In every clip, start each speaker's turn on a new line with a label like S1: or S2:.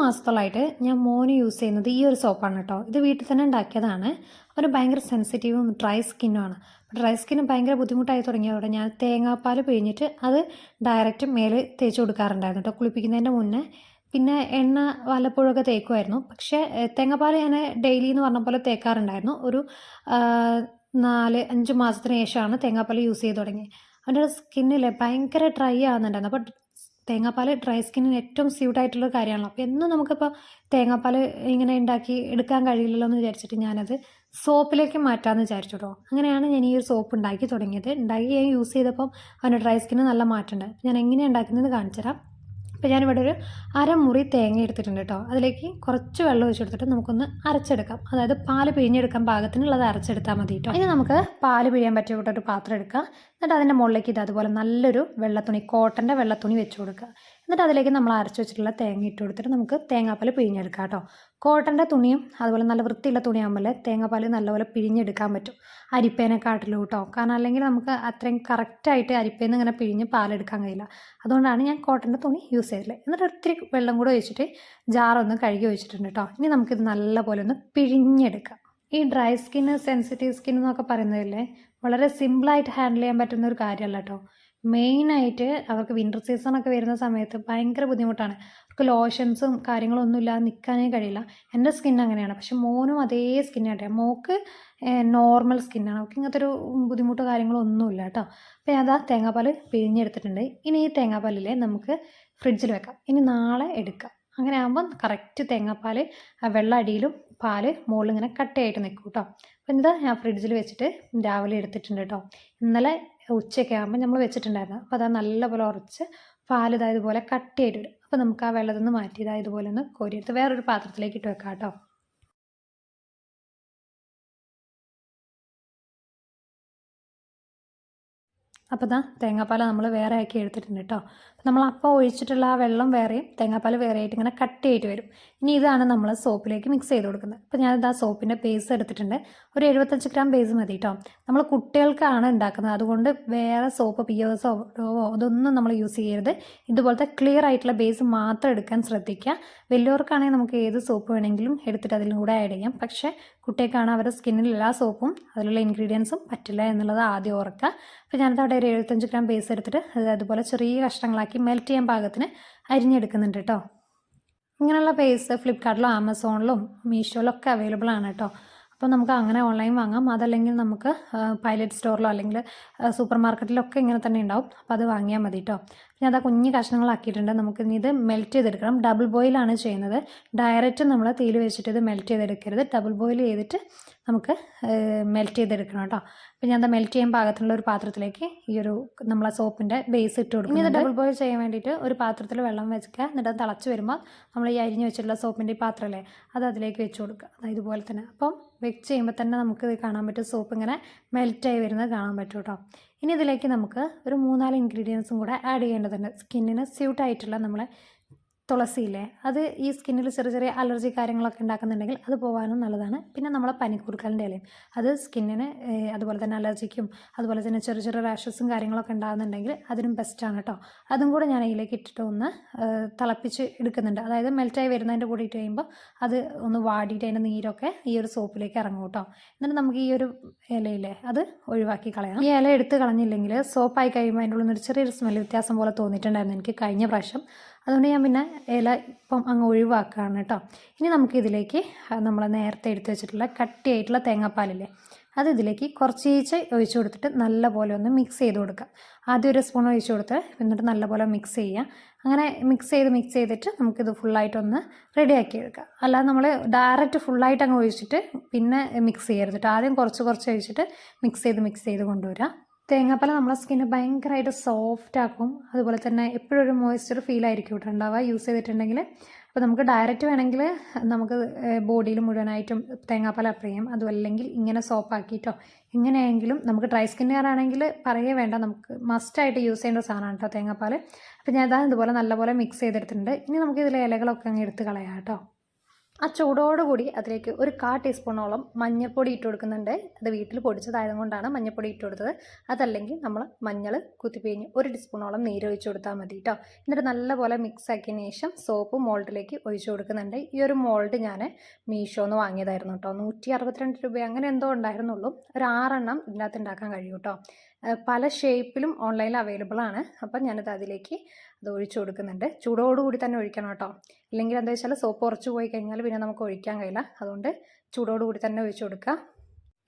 S1: മാസത്തോളമായിട്ട് ഞാൻ മോന് യൂസ് ചെയ്യുന്നത് ഈ ഒരു സോപ്പാണ് കേട്ടോ. ഇത് വീട്ടിൽ തന്നെ ഉണ്ടാക്കിയതാണ്. അവന് ഭയങ്കര സെൻസിറ്റീവും ഡ്രൈ സ്കിന്നുമാണ്. ഡ്രൈ സ്കിന്ന് ഭയങ്കര ബുദ്ധിമുട്ടായി തുടങ്ങിയതോടെ ഞാൻ തേങ്ങാപ്പാൽ പിഴിഞ്ഞിട്ട് അത് ഡയറക്റ്റ് മേലെ തേച്ച് കൊടുക്കാറുണ്ടായിരുന്നു കേട്ടോ കുളിപ്പിക്കുന്നതിന്റെ മുന്നേ. പിന്നെ എണ്ണ വല്ലപ്പോഴൊക്കെ തേക്കുമായിരുന്നു. പക്ഷേ തേങ്ങാപ്പാൽ ഞാൻ ഡെയിലി എന്ന് പറഞ്ഞ പോലെ തേക്കാറുണ്ടായിരുന്നു. ഒരു നാല് അഞ്ച് മാസത്തിന് ശേഷമാണ് തേങ്ങാപ്പാൽ യൂസ് ചെയ്ത് തുടങ്ങിയത്. അവന്റെ സ്കിന്നിൽ ഭയങ്കര ഡ്രൈ ആവുന്നുണ്ടായിരുന്നു. അപ്പോൾ തേങ്ങാപ്പാൽ ഡ്രൈ സ്കിന്നിന് ഏറ്റവും സ്യൂട്ട് ആയിട്ടുള്ള കാര്യമാണല്ലോ അപ്പോൾ എന്നും നമുക്കിപ്പോൾ തേങ്ങാപ്പാൽ ഇങ്ങനെ ഉണ്ടാക്കി എടുക്കാൻ കഴിയില്ലല്ലോ എന്ന് വിചാരിച്ചിട്ട് ഞാനത് സോപ്പിലേക്ക് മാറ്റാമെന്ന് വിചാരിച്ചു കേട്ടോ അങ്ങനെയാണ് ഞാൻ ഈ ഒരു സോപ്പ് ഉണ്ടാക്കി തുടങ്ങിയത്. ഉണ്ടാക്കി യൂസ് ചെയ്തപ്പം അവന്റെ ഡ്രൈ സ്കിന്ന് നല്ല മാറ്റമുണ്ട് ഞാൻ എങ്ങനെയാണ് ഉണ്ടാക്കുന്നത് കാണിച്ചു തരാം. അപ്പോൾ ഞാനിവിടെ ഒരു അരമുറി തേങ്ങ എടുത്തിട്ടുണ്ട് കേട്ടോ. അതിലേക്ക് കുറച്ച് വെള്ളം ഒഴിച്ച് കൊടുത്തിട്ട് നമുക്കൊന്ന് അരച്ചെടുക്കാം. അതായത് പാൽ പിഴിഞ്ഞെടുക്കാൻ പാകത്തിനുള്ളത് അരച്ചെടുത്താൽ മതി കേട്ടോ. ഇനി നമുക്ക് പാൽ പിഴിയാൻ പറ്റിയ കൂട്ടൊരു പാത്രം എടുക്കുക എന്നിട്ട് അതിന്റെ മുകളിലേക്ക് ഇത് അതുപോലെ നല്ലൊരു വെള്ളത്തുണി കോട്ടന്റെ വെള്ളത്തുണി വെച്ച് കൊടുക്കുക. എന്നിട്ട് അതിലേക്ക് നമ്മൾ അരച്ച് വെച്ചിട്ടുള്ള തേങ്ങ ഇട്ട് കൊടുത്തിട്ട് നമുക്ക് തേങ്ങാപ്പാൽ പിഴിഞ്ഞെടുക്കാം കേട്ടോ കോട്ടന്റെ തുണിയും അതുപോലെ നല്ല വൃത്തിയുള്ള തുണിയാകുമ്പോൾ തേങ്ങാപ്പാൽ നല്ലപോലെ പിഴിഞ്ഞെടുക്കാൻ പറ്റും. അരിപ്പേനെക്കാട്ടിലും കേട്ടോ. കാരണം അല്ലെങ്കിൽ നമുക്ക് അത്രയും കറക്റ്റായിട്ട് അരിപ്പേന്ന് ഇങ്ങനെ പിഴിഞ്ഞ് പാലെടുക്കാൻ കഴിയില്ല. അതുകൊണ്ടാണ് ഞാൻ കോട്ടന്റെ തുണി യൂസ് ചെയ്തിട്ടുള്ളത് എന്നിട്ട് ഒത്തിരി വെള്ളം കൂടെ ഒഴിച്ചിട്ട് ജാറൊന്ന് കഴുകി വെച്ചിട്ടുണ്ട് കേട്ടോ. ഇനി നമുക്കിത് നല്ലപോലെ ഒന്ന് പിഴിഞ്ഞെടുക്കാം. ഈ ഡ്രൈ സ്കിന്ന് സെൻസിറ്റീവ് സ്കിൻ പറയുന്നതില്ലേ വളരെ സിമ്പിളായിട്ട് ഹാൻഡിൽ ചെയ്യാൻ പറ്റുന്ന ഒരു കാര്യമല്ല കേട്ടോ. മെയിനായിട്ട് അവർക്ക് വിന്റർ സീസണൊക്കെ വരുന്ന സമയത്ത് ഭയങ്കര ബുദ്ധിമുട്ടാണ്. അവർക്ക് ലോഷൻസും കാര്യങ്ങളൊന്നും ഇല്ലാതെ നിൽക്കാനേ കഴിയില്ല. എന്റെ സ്കിൻ അങ്ങനെയാണ്. പക്ഷെ മോനും അതേ സ്കിന്നായിട്ട് മോക്ക് നോർമൽ സ്കിന്നാണ് അവർക്ക് ഇങ്ങനത്തെ ഒരു ബുദ്ധിമുട്ടോ കാര്യങ്ങളോ ഒന്നുമില്ല കേട്ടോ. അപ്പോൾ ഞാൻ അതാ തേങ്ങാപ്പാൽ പിഴിഞ്ഞെടുത്തിട്ടുണ്ട്. ഇനി ഈ തേങ്ങാപ്പാലിലെ നമുക്ക് ഫ്രിഡ്ജിൽ വെക്കാം. ഇനി നാളെ എടുക്കാം. അങ്ങനെ ആകുമ്പോൾ കറക്റ്റ് തേങ്ങാപ്പാൽ വെള്ള അടിയിലും പാൽ മുകളിൽ ഇങ്ങനെ കട്ടയായിട്ട് നിൽക്കും കേട്ടോ. അപ്പോൾ എന്താ ഞാൻ ഫ്രിഡ്ജിൽ വെച്ചിട്ട് രാവിലെ എടുത്തിട്ടുണ്ട് കേട്ടോ. ഇന്നലെ ഉച്ചയൊക്കെ ആകുമ്പോൾ നമ്മൾ വെച്ചിട്ടുണ്ടായിരുന്നു. അപ്പോൾ അത് നല്ലപോലെ ഉറച്ച് പാലിതായതുപോലെ കട്ടിയായിട്ട് വരും. അപ്പോൾ നമുക്ക് ആ വെള്ളത്തിൽ നിന്ന് മാറ്റി ഇതായതുപോലെ ഒന്ന് കോരിയെടുത്ത് വേറൊരു പാത്രത്തിലേക്ക് ഇട്ട് വെക്കാം കേട്ടോ അപ്പോൾ ഇതാ തേങ്ങാപ്പാൽ നമ്മൾ വേറെ ആക്കി എടുത്തിട്ടുണ്ട് കേട്ടോ നമ്മൾ അപ്പം ഒഴിച്ചിട്ടുള്ള ആ വെള്ളം വേറെയും തേങ്ങാപ്പാൽ വേറെ ആയിട്ട് ഇങ്ങനെ കട്ട് ചെയ്തിട്ട് വരും. ഇനി ഇതാണ് നമ്മൾ സോപ്പിലേക്ക് മിക്സ് ചെയ്ത് കൊടുക്കുന്നത്. അപ്പോൾ ഞാനിത് ആ സോപ്പിന്റെ ബേസ് എടുത്തിട്ടുണ്ട്. ഒരു എഴുപത്തഞ്ച് ഗ്രാം ബേസ് മതി കേട്ടോ നമ്മൾ കുട്ടികൾക്കാണ് ഉണ്ടാക്കുന്നത് അതുകൊണ്ട് വേറെ സോപ്പ് പിയേഴ്സോ ഡോവോ അതൊന്നും നമ്മൾ യൂസ് ചെയ്യരുത്. ഇതുപോലത്തെ ക്ലിയർ ആയിട്ടുള്ള ബേസ് മാത്രം എടുക്കാൻ ശ്രദ്ധിക്കുക. വലിയവർക്കാണെങ്കിൽ നമുക്ക് ഏത് സോപ്പ് വേണമെങ്കിലും എടുത്തിട്ട് അതിലും കൂടെ ആഡ് ചെയ്യാം. പക്ഷേ കുട്ടികൾക്കാണ് അവരുടെ സ്കിന്നിൽ എല്ലാ സോപ്പും അതിലുള്ള ഇൻഗ്രീഡിയൻസും പറ്റില്ല എന്നുള്ളത് ആദ്യം ഓർക്കുക. അപ്പോൾ ഞാനത് അവിടെ ഒരു എഴുപത്തഞ്ച് ഗ്രാം ബേസ് എടുത്തിട്ട് അത് അതുപോലെ ചെറിയ കഷ്ണങ്ങളാക്കി മെൽറ്റ് ചെയ്യാൻ പാകത്തിന് അരിഞ്ഞെടുക്കുന്നുണ്ട് കേട്ടോ. ഇങ്ങനെയുള്ള പേസ് ഫ്ലിപ്കാർട്ടിലും ആമസോണിലും മീഷോയിലും ഒക്കെ അവൈലബിൾ ആണ് കേട്ടോ. അപ്പോൾ നമുക്ക് അങ്ങനെ ഓൺലൈൻ വാങ്ങാം. അതല്ലെങ്കിൽ നമുക്ക് പൈലറ്റ് സ്റ്റോറിലോ അല്ലെങ്കിൽ സൂപ്പർ മാർക്കറ്റിലൊക്കെ ഇങ്ങനെ തന്നെ ഉണ്ടാവും. അപ്പോൾ അത് വാങ്ങിയാൽ മതി കേട്ടോ പിന്നെ അതാ കുഞ്ഞു കഷ്ണങ്ങളാക്കിയിട്ടുണ്ട്. നമുക്ക് ഇനി ഇത് മെൽറ്റ് ചെയ്തെടുക്കണം. ഡബിൾ ബോയിലാണ് ചെയ്യുന്നത്. ഡയറക്റ്റ് നമ്മൾ തീയിൽ വെച്ചിട്ട് ഇത് മെൽറ്റ് ചെയ്തെടുക്കരുത്. ഡബിൾ ബോയിൽ ചെയ്തിട്ട് നമുക്ക് മെൽറ്റ് ചെയ്തെടുക്കണം കേട്ടോ അപ്പോൾ ഞാൻ അത് മെൽറ്റ് ചെയ്യാൻ പാകത്തിനുള്ള ഒരു പാത്രത്തിലേക്ക് ഈ ഒരു നമ്മളെ സോപ്പിന്റെ ബേസ് ഇട്ട് കൊടുക്കും ഇനി ഡബിൾ ബോയിൽ ചെയ്യാൻ വേണ്ടിയിട്ട് ഒരു പാത്രത്തിൽ വെള്ളം വെക്കുക എന്നിട്ട് അത് തിളച്ച് വരുമ്പോൾ നമ്മൾ ഈ അരിഞ്ഞ് വെച്ചിട്ടുള്ള സോപ്പിന്റെ ഈ പാത്രമല്ലേ അത് അതിലേക്ക് വെച്ച് കൊടുക്കുക. ഇതുപോലെ തന്നെ. അപ്പം വെച്ച് ചെയ്യുമ്പോൾ തന്നെ നമുക്ക് ഇത് കാണാൻ പറ്റും. സോപ്പ് ഇങ്ങനെ മെൽറ്റായി വരുന്നത് കാണാൻ പറ്റും കേട്ടോ ഇനി ഇതിലേക്ക് നമുക്ക് ഒരു മൂന്നാൽ ഇൻഗ്രീഡിയൻസും കൂടെ ആഡ് ചെയ്യേണ്ടതുണ്ട്. സ്കിന്നിന് സ്യൂട്ടായിട്ടുള്ള നമ്മളെ തുളസിയില്ലേ അത് ഈ സ്കിന്നിൽ ചെറിയ ചെറിയ അലർജി കാര്യങ്ങളൊക്കെ ഉണ്ടാക്കുന്നുണ്ടെങ്കിൽ അത് പോകാനും നല്ലതാണ്. പിന്നെ നമ്മളെ പനിക്കൂർക്കലിന്റെ ഇലയും അത് സ്കിന്നിന് അതുപോലെ തന്നെ അലർജിക്കും അതുപോലെ തന്നെ ചെറിയ ചെറിയ റാഷസും കാര്യങ്ങളൊക്കെ ഉണ്ടാകുന്നുണ്ടെങ്കിൽ അതിനും ബെസ്റ്റാണ് കേട്ടോ അതും കൂടെ ഞാൻ അതിലേക്ക് ഇട്ടിട്ട് ഒന്ന് തിളപ്പിച്ച് എടുക്കുന്നുണ്ട്. അതായത് മെൽറ്റായി വരുന്നതിന്റെ കൂടെ ഇട്ട് കഴിയുമ്പോൾ അത് ഒന്ന് വാടിയിട്ട് അതിന്റെ നീരൊക്കെ ഈ ഒരു സോപ്പിലേക്ക് ഇറങ്ങും കേട്ടോ എന്നിട്ട് നമുക്ക് ഈ ഒരു ഇലയില്ലേ അത് ഒഴിവാക്കി കളയാം ഈ ഇല എടുത്ത് കളഞ്ഞില്ലെങ്കിൽ സോപ്പായി കഴിയുമ്പോൾ അതിന്റെ ഉള്ളിൽ നിന്ന് ചെറിയൊരു സ്മെൽ വ്യത്യാസം പോലെ തോന്നിയിട്ടുണ്ടായിരുന്നു എനിക്ക് കഴിഞ്ഞ പ്രാവശ്യം. അതുകൊണ്ട് ഞാൻ പിന്നെ ഇല ഇപ്പം അങ്ങ് ഒഴിവാക്കുകയാണ് കേട്ടോ. ഇനി നമുക്ക് ഇതിലേക്ക് നമ്മൾ നേരത്തെ എടുത്തു വെച്ചിട്ടുള്ള കട്ടിയായിട്ടുള്ള തേങ്ങാപ്പാലില്ലേ അത് ഇതിലേക്ക് കുറച്ചീച്ച് ഒഴിച്ചു കൊടുത്തിട്ട് നല്ലപോലെ ഒന്ന് മിക്സ് ചെയ്ത് കൊടുക്കുക ആദ്യം ഒരു സ്പൂൺ ഒഴിച്ചു കൊടുത്ത് എന്നിട്ട് നല്ലപോലെ മിക്സ് ചെയ്യുക. അങ്ങനെ മിക്സ് ചെയ്ത് മിക്സ് ചെയ്തിട്ട് നമുക്കിത് ഫുള്ളായിട്ടൊന്ന് റെഡിയാക്കി എടുക്കാം. അല്ലാതെ നമ്മൾ ഡയറക്റ്റ് ഫുള്ളായിട്ട് അങ്ങ് ഒഴിച്ചിട്ട് പിന്നെ മിക്സ് ചെയ്യരുത് ആദ്യം കുറച്ച് കുറച്ച് ഒഴിച്ചിട്ട് മിക്സ് ചെയ്ത് മിക്സ് ചെയ്ത് കൊണ്ടുവരിക. തേങ്ങാപ്പാൽ നമ്മളെ സ്കിന്ന് ഭയങ്കരമായിട്ട് സോഫ്റ്റ് ആക്കും. അതുപോലെ തന്നെ എപ്പോഴും ഒരു മോയ്സ്ചർ ഫീൽ ആയിരിക്കും ഉണ്ടാവുക. യൂസ് ചെയ്തിട്ടുണ്ടെങ്കിൽ അപ്പോൾ നമുക്ക് ഡയറക്റ്റ് വേണമെങ്കിൽ നമുക്ക് ബോഡിയിൽ മുഴുവനായിട്ടും തേങ്ങാപ്പാൽ അപ്ലൈ ചെയ്യാം. അതുമല്ലെങ്കിൽ ഇങ്ങനെ സോപ്പാക്കിയിട്ടോ എങ്ങനെയെങ്കിലും നമുക്ക് ഡ്രൈ സ്കിന്നുകാരാണെങ്കിൽ പറയേ വേണ്ട. നമുക്ക് മസ്റ്റായിട്ട് യൂസ് ചെയ്യേണ്ട ഒരു സാധനമാണ് കേട്ടോ തേങ്ങാപ്പാൽ. അപ്പോൾ ഞാൻ ഇതാ ഇതുപോലെ നല്ലപോലെ മിക്സ് ചെയ്തെടുത്തിട്ടുണ്ട്. ഇനി നമുക്ക് ഇതിലെ ഇലകളൊക്കെ അങ്ങ് എടുത്ത് കളയാം കേട്ടോ. ആ ചൂടോടുകൂടി അതിലേക്ക് ഒരു കാ ടീസ്പൂണോളം മഞ്ഞൾപ്പൊടി ഇട്ട് കൊടുക്കുന്നുണ്ട്. അത് വീട്ടിൽ പൊടിച്ചതായതുകൊണ്ടാണ് മഞ്ഞൾപ്പൊടി ഇട്ട് കൊടുത്തത്. അതല്ലെങ്കിൽ നമ്മൾ മഞ്ഞൾ കുത്തിപ്പിഴിഞ്ഞ് ഒരു ടീസ്പൂണോളം നീര് ഒഴിച്ച് കൊടുത്താൽ മതി കേട്ടോ എന്നിട്ട് നല്ലപോലെ മിക്സ് ആക്കിയതിന് ശേഷം സോപ്പ് മോൾഡിലേക്ക് ഒഴിച്ച് കൊടുക്കുന്നുണ്ട്. ഈ ഒരു മോൾഡ് ഞാൻ മീഷോന്ന് വാങ്ങിയതായിരുന്നു കേട്ടോ നൂറ്റി അറുപത്തിരണ്ട് രൂപ അങ്ങനെ എന്തോ ഉണ്ടായിരുന്നുള്ളൂ. ഒരു ആറെണ്ണം ഇതിനകത്ത് ഉണ്ടാക്കാൻ കഴിയും കേട്ടോ പല ഷേപ്പിലും ഓൺലൈനിൽ അവൈലബിൾ ആണ്. അപ്പം ഞാനത് അതിലേക്ക് അത് ഒഴിച്ചു കൊടുക്കുന്നുണ്ട്. ചൂടോടുകൂടി തന്നെ ഒഴിക്കണം കേട്ടോ. ഇല്ലെങ്കിൽ എന്താ വെച്ചാൽ സോപ്പ് ഉറച്ചു പോയി കഴിഞ്ഞാൽ പിന്നെ നമുക്ക് ഒഴിക്കാൻ കഴിയില്ല. അതുകൊണ്ട് ചൂടോടുകൂടി തന്നെ ഒഴിച്ചു കൊടുക്കുക.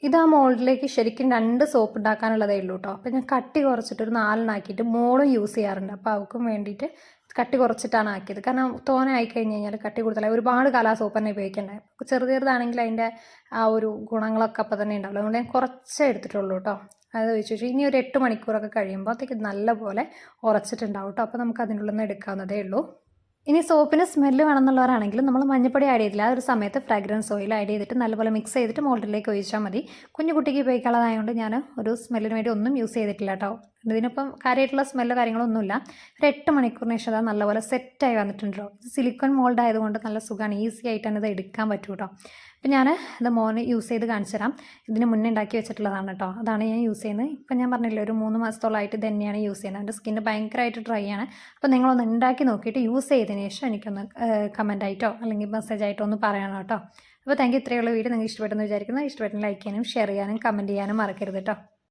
S1: ഇത് ആ മോൾഡിലേക്ക് ശരിക്കും രണ്ട് സോപ്പ് ഉണ്ടാക്കാനുള്ളതേ ഉള്ളൂ കേട്ടോ. അപ്പം ഞാൻ കട്ടി കുറച്ചിട്ട് ഒരു നാലെണ്ണാക്കിയിട്ട് മോളും യൂസ് ചെയ്യാറുണ്ട്. അപ്പോൾ അവൾക്കും വേണ്ടിയിട്ട് കട്ടി കുറച്ചിട്ടാണ് ആക്കിയത്. കാരണം തോനെ ആയി കഴിഞ്ഞ് കഴിഞ്ഞാൽ കട്ടി കൂടുതലായി. ഒരുപാട് കാലാ ആ സോപ്പ് തന്നെ ഉപയോഗിക്കണ്ടേ. അപ്പോൾ ചെറു ചെറുതാണെങ്കിൽ അതിന്റെ ആ ഒരു ഗുണങ്ങളൊക്കെ അപ്പം തന്നെ ഉണ്ടാവുള്ളൂ. അതുകൊണ്ട് ഞാൻ കുറച്ചേ എടുത്തിട്ടുള്ളൂ കേട്ടോ അത് വെച്ചാൽ ഇനി ഒരു എട്ട് മണിക്കൂറൊക്കെ കഴിയുമ്പോൾ കഴിയുമ്പോഴത്തേക്ക് നല്ലപോലെ ഉറച്ചിട്ടുണ്ടാവും കേട്ടോ അപ്പോൾ നമുക്ക് അതിനുള്ളിൽ നിന്ന് എടുക്കാവുന്നതേ ഉള്ളൂ. ഇനി സോപ്പിന് സ്മെല്ല് വേണമെന്നുള്ളവരാണെങ്കിൽ നമ്മൾ മഞ്ഞപ്പൊടി ആഡ് ചെയ്തില്ല. ആ ഒരു സമയത്ത് ഫ്രാഗ്രൻസ് ഓയിൽ ആഡ് ചെയ്തിട്ട് നല്ലപോലെ മിക്സ് ചെയ്തിട്ട് മോൾഡിലേക്ക് ഒഴിച്ചാൽ മതി. കുഞ്ഞു കുട്ടിക്ക് ഉപയോഗിക്കാനുള്ളതായതുകൊണ്ട് ഞാൻ ഒരു സ്മെല്ലിന് വേണ്ടി ഒന്നും യൂസ് ചെയ്തിട്ടില്ല കേട്ടോ ഇതിനിപ്പം കാര്യമായിട്ടുള്ള സ്മെല്ലോ കാര്യങ്ങളൊന്നുമില്ല. ഒരു എട്ട് മണിക്കൂറിന് ശേഷം അത് നല്ലപോലെ സെറ്റായി വന്നിട്ടുണ്ടോ ഇത് സിലിക്കൺ മോൾഡ് ആയതുകൊണ്ട് നല്ല സുഖമാണ് ഈസി ആയിട്ട് തന്നെ ഇത് എടുക്കാൻ പറ്റും കേട്ടോ അപ്പം ഞാൻ ഇത് മോന് യൂസ് ചെയ്ത് കാണിച്ചു തരാം. ഇതിന് മുന്നേ ഉണ്ടാക്കി വെച്ചിട്ടുള്ളതാണ് കേട്ടോ അതാണ് ഞാൻ യൂസ് ചെയ്യുന്നത്. ഇപ്പം ഞാൻ പറഞ്ഞില്ല ഒരു മൂന്ന് മാസത്തോളമായിട്ട് തന്നെയാണ് യൂസ് ചെയ്യുന്നത്. എന്റെ സ്കിന്ന് ഭയങ്കരമായിട്ട് ഡ്രൈ ആണ്. അപ്പോൾ നിങ്ങളൊന്ന് ഉണ്ടാക്കി നോക്കിയിട്ട് യൂസ് ചെയ്തതിന് ശേഷം എനിക്കൊന്ന് കമന്റ് ആയിട്ടോ അല്ലെങ്കിൽ മെസ്സേജ് ആയിട്ടോ ഒന്ന് പറയണം കേട്ടോ അപ്പോൾ താങ്ക് യു ഇത്രയുള്ള വീഡിയോ. നിങ്ങൾക്ക് ഇഷ്ടപ്പെട്ടെന്ന് വിചാരിക്കുന്നത് ഇഷ്ടപ്പെട്ടെന്ന് ലൈക്ക് ചെയ്യാനും ഷെയർ ചെയ്യാനും കമന്റ് ചെയ്യാനും മറക്കരുത് കേട്ടോ